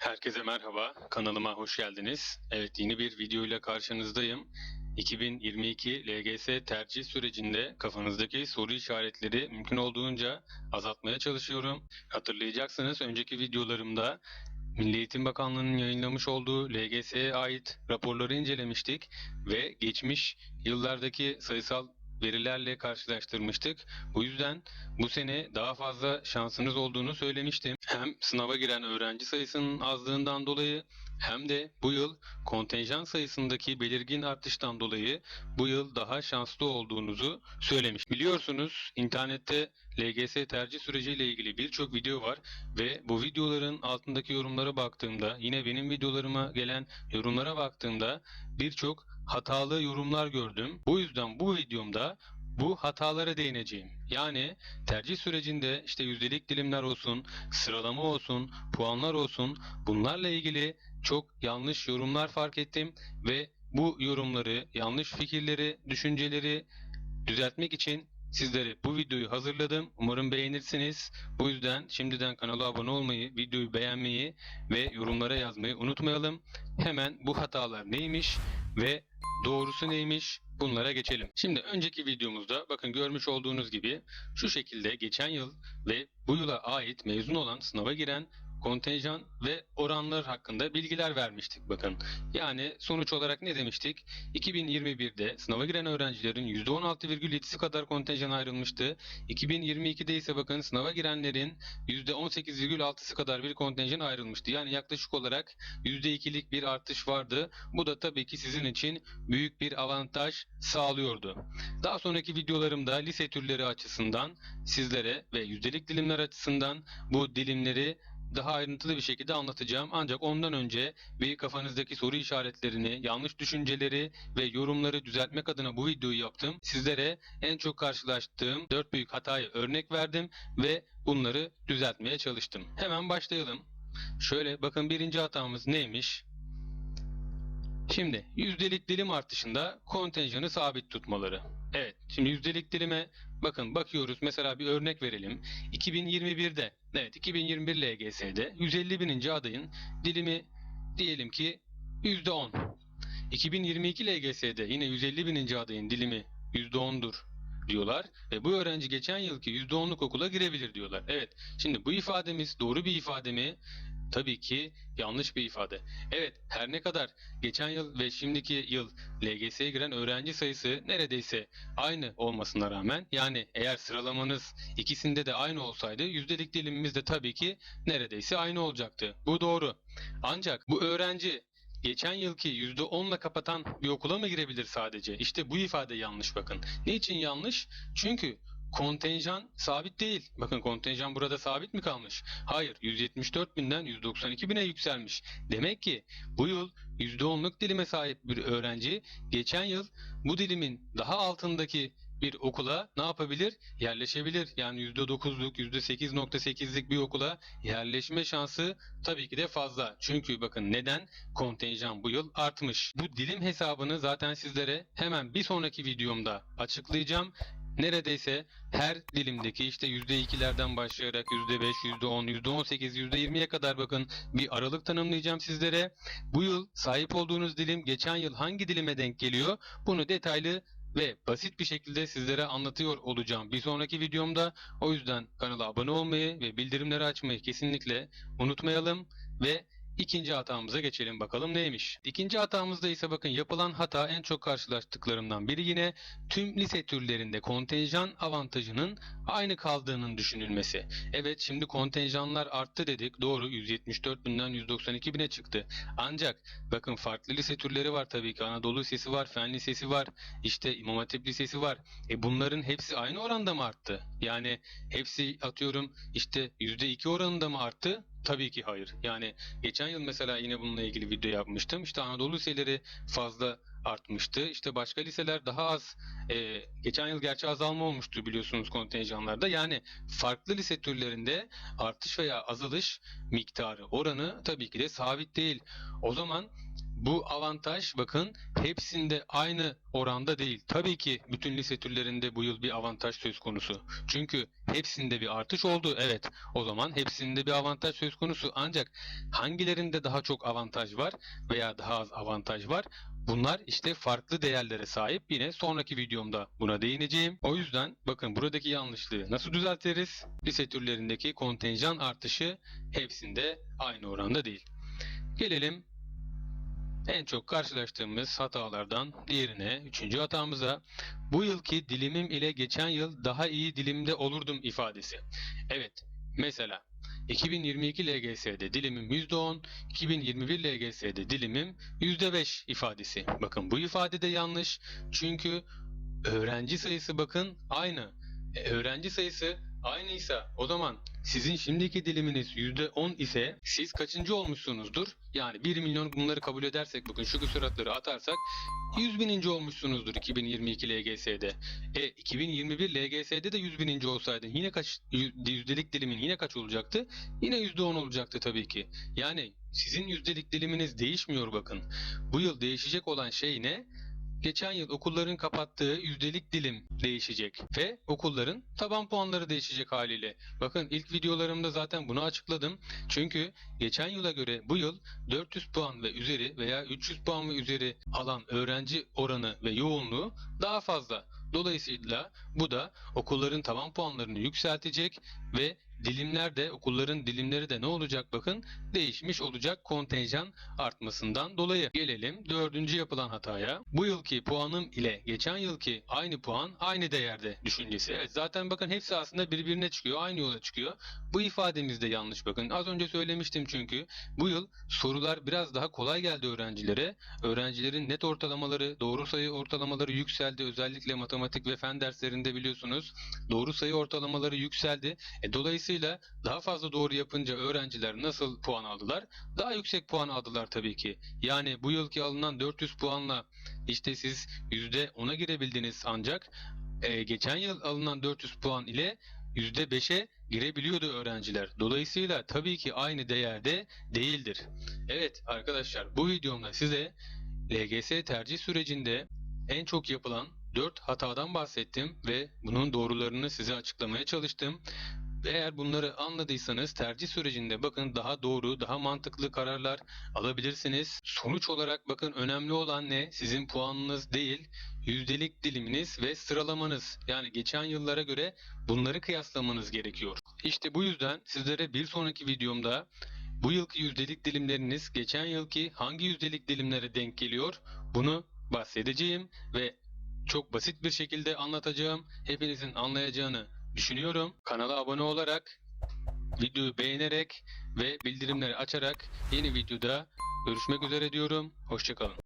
Herkese merhaba, kanalıma hoş geldiniz. Evet, yeni bir video ile karşınızdayım. 2022 LGS tercih sürecinde kafanızdaki soru işaretleri mümkün olduğunca azaltmaya çalışıyorum. Hatırlayacaksınız önceki videolarımda Milli Eğitim Bakanlığı'nın yayınlamış olduğu LGS'ye ait raporları incelemiştik ve geçmiş yıllardaki sayısal verilerle karşılaştırmıştık. Bu yüzden bu sene daha fazla şansınız olduğunu söylemiştim. Hem sınava giren öğrenci sayısının azlığından dolayı hem de bu yıl kontenjan sayısındaki belirgin artıştan dolayı bu yıl daha şanslı olduğunuzu söylemiş. Biliyorsunuz internette LGS tercih süreciyle ilgili birçok video var ve bu videoların altındaki yorumlara baktığımda yine benim videolarıma gelen yorumlara baktığımda birçok hatalı yorumlar gördüm. Bu yüzden bu videomda bu hatalara değineceğim. Yani tercih sürecinde işte yüzdelik dilimler olsun, sıralama olsun, puanlar olsun bunlarla ilgili çok yanlış yorumlar fark ettim ve bu yorumları, yanlış fikirleri, düşünceleri düzeltmek için sizlere bu videoyu hazırladım. Umarım beğenirsiniz. Bu yüzden şimdiden kanala abone olmayı, videoyu beğenmeyi ve yorumlara yazmayı unutmayalım. Hemen bu hatalar neymiş ve doğrusu neymiş bunlara geçelim. Şimdi önceki videomuzda bakın görmüş olduğunuz gibi şu şekilde geçen yıl ve bu yıla ait mezun olan sınava giren kontenjan ve oranlar hakkında bilgiler vermiştik bakın. Yani sonuç olarak ne demiştik? 2021'de sınava giren öğrencilerin %16,7'si kadar kontenjan ayrılmıştı. 2022'de ise bakın sınava girenlerin %18,6'sı kadar bir kontenjan ayrılmıştı. Yani yaklaşık olarak %2'lik bir artış vardı. Bu da tabii ki sizin için büyük bir avantaj sağlıyordu. Daha sonraki videolarımda lise türleri açısından sizlere ve yüzdelik dilimler açısından bu dilimleri daha ayrıntılı bir şekilde anlatacağım. Ancak ondan önce bir kafanızdaki soru işaretlerini, yanlış düşünceleri ve yorumları düzeltmek adına bu videoyu yaptım. Sizlere en çok karşılaştığım 4 büyük hatayı örnek verdim ve bunları düzeltmeye çalıştım. Hemen başlayalım. Şöyle bakın birinci hatamız neymiş? Şimdi yüzdelik dilim artışında kontenjanı sabit tutmaları. Evet şimdi yüzdelik dilime bakın bakıyoruz mesela bir örnek verelim. 2021'de evet 2021 LGS'de 150 bininci adayın dilimi diyelim ki %10. 2022 LGS'de yine 150 bininci adayın dilimi %10'dur diyorlar ve bu öğrenci geçen yılki %10'luk okula girebilir diyorlar. Evet şimdi bu ifademiz doğru bir ifade mi? Tabii ki yanlış bir ifade. Evet her ne kadar geçen yıl ve şimdiki yıl LGS'ye giren öğrenci sayısı neredeyse aynı olmasına rağmen yani eğer sıralamanız ikisinde de aynı olsaydı yüzdelik dilimimiz de tabii ki neredeyse aynı olacaktı. Bu doğru. Ancak bu öğrenci geçen yılki %10'la kapatan bir okula mı girebilir sadece? İşte bu ifade yanlış bakın. Niçin yanlış? Çünkü kontenjan sabit değil. Bakın kontenjan burada sabit mi kalmış? Hayır. 174 binden 192 bine yükselmiş. Demek ki bu yıl %10'luk dilime sahip bir öğrenci geçen yıl bu dilimin daha altındaki bir okula ne yapabilir? Yerleşebilir. Yani %9'luk, %8.8'lik bir okula yerleşme şansı tabii ki de fazla. Çünkü bakın neden? Kontenjan bu yıl artmış. Bu dilim hesabını zaten sizlere hemen bir sonraki videomda açıklayacağım neredeyse her dilimdeki işte %2'lerden başlayarak %5, %10, %18, %20'ye kadar bakın bir aralık tanımlayacağım sizlere. Bu yıl sahip olduğunuz dilim geçen yıl hangi dilime denk geliyor? Bunu detaylı ve basit bir şekilde sizlere anlatıyor olacağım bir sonraki videomda. O yüzden kanala abone olmayı ve bildirimleri açmayı kesinlikle unutmayalım ve İkinci hatamıza geçelim bakalım neymiş. İkinci hatamızda ise bakın yapılan hata en çok karşılaştıklarımdan biri yine tüm lise türlerinde kontenjan avantajının aynı kaldığının düşünülmesi. Evet şimdi kontenjanlar arttı dedik doğru 174 binden 192 bine çıktı. Ancak bakın farklı lise türleri var tabii ki Anadolu Lisesi var, Fen Lisesi var, işte İmam Hatip Lisesi var. E bunların hepsi aynı oranda mı arttı? Yani hepsi atıyorum işte %2 oranında mı arttı? Tabii ki hayır. Yani geçen yıl mesela yine bununla ilgili video yapmıştım. İşte Anadolu liseleri fazla artmıştı. İşte başka liseler daha az. e, geçen yıl gerçi azalma olmuştu biliyorsunuz kontenjanlarda. Yani farklı lise türlerinde artış veya azalış miktarı, oranı tabii ki de sabit değil. O zaman bu avantaj bakın hepsinde aynı oranda değil. Tabii ki bütün lise türlerinde bu yıl bir avantaj söz konusu. Çünkü hepsinde bir artış oldu. Evet. O zaman hepsinde bir avantaj söz konusu. Ancak hangilerinde daha çok avantaj var veya daha az avantaj var? Bunlar işte farklı değerlere sahip. Yine sonraki videomda buna değineceğim. O yüzden bakın buradaki yanlışlığı nasıl düzeltiriz? Lise türlerindeki kontenjan artışı hepsinde aynı oranda değil. Gelelim en çok karşılaştığımız hatalardan diğerine, üçüncü hatamıza. Bu yılki dilimim ile geçen yıl daha iyi dilimde olurdum ifadesi. Evet, mesela 2022 LGS'de dilimim %10, 2021 LGS'de dilimim %5 ifadesi. Bakın bu ifade de yanlış. Çünkü öğrenci sayısı bakın aynı. E, öğrenci sayısı aynıysa o zaman sizin şimdiki diliminiz %10 ise siz kaçıncı olmuşsunuzdur? Yani 1 milyon bunları kabul edersek bakın şu küsuratları atarsak 100 bininci olmuşsunuzdur 2022 LGS'de. E 2021 LGS'de de 100 bininci olsaydı yine kaç yü- yüzdelik dilimin yine kaç olacaktı? Yine %10 olacaktı tabii ki. Yani sizin yüzdelik diliminiz değişmiyor bakın. Bu yıl değişecek olan şey ne? Geçen yıl okulların kapattığı yüzdelik dilim değişecek ve okulların taban puanları değişecek haliyle. Bakın ilk videolarımda zaten bunu açıkladım. Çünkü geçen yıla göre bu yıl 400 puan ve üzeri veya 300 puan ve üzeri alan öğrenci oranı ve yoğunluğu daha fazla. Dolayısıyla bu da okulların taban puanlarını yükseltecek ve dilimler de okulların dilimleri de ne olacak bakın değişmiş olacak kontenjan artmasından dolayı. Gelelim dördüncü yapılan hataya. Bu yılki puanım ile geçen yılki aynı puan aynı değerde düşüncesi. Evet, zaten bakın hepsi aslında birbirine çıkıyor. Aynı yola çıkıyor. Bu ifademiz de yanlış bakın. Az önce söylemiştim çünkü bu yıl sorular biraz daha kolay geldi öğrencilere. Öğrencilerin net ortalamaları, doğru sayı ortalamaları yükseldi. Özellikle matematik ve fen derslerinde biliyorsunuz doğru sayı ortalamaları yükseldi. E, dolayısıyla daha fazla doğru yapınca öğrenciler nasıl puan aldılar? Daha yüksek puan aldılar tabii ki. Yani bu yılki alınan 400 puanla işte siz %10'a girebildiniz ancak e, geçen yıl alınan 400 puan ile %5'e girebiliyordu öğrenciler. Dolayısıyla tabii ki aynı değerde değildir. Evet arkadaşlar bu videomda size LGS tercih sürecinde en çok yapılan 4 hatadan bahsettim ve bunun doğrularını size açıklamaya çalıştım. Eğer bunları anladıysanız tercih sürecinde bakın daha doğru, daha mantıklı kararlar alabilirsiniz. Sonuç olarak bakın önemli olan ne? Sizin puanınız değil, yüzdelik diliminiz ve sıralamanız. Yani geçen yıllara göre bunları kıyaslamanız gerekiyor. İşte bu yüzden sizlere bir sonraki videomda bu yılki yüzdelik dilimleriniz geçen yılki hangi yüzdelik dilimlere denk geliyor? Bunu bahsedeceğim ve çok basit bir şekilde anlatacağım. Hepinizin anlayacağını düşünüyorum. Kanala abone olarak, videoyu beğenerek ve bildirimleri açarak yeni videoda görüşmek üzere diyorum. Hoşçakalın.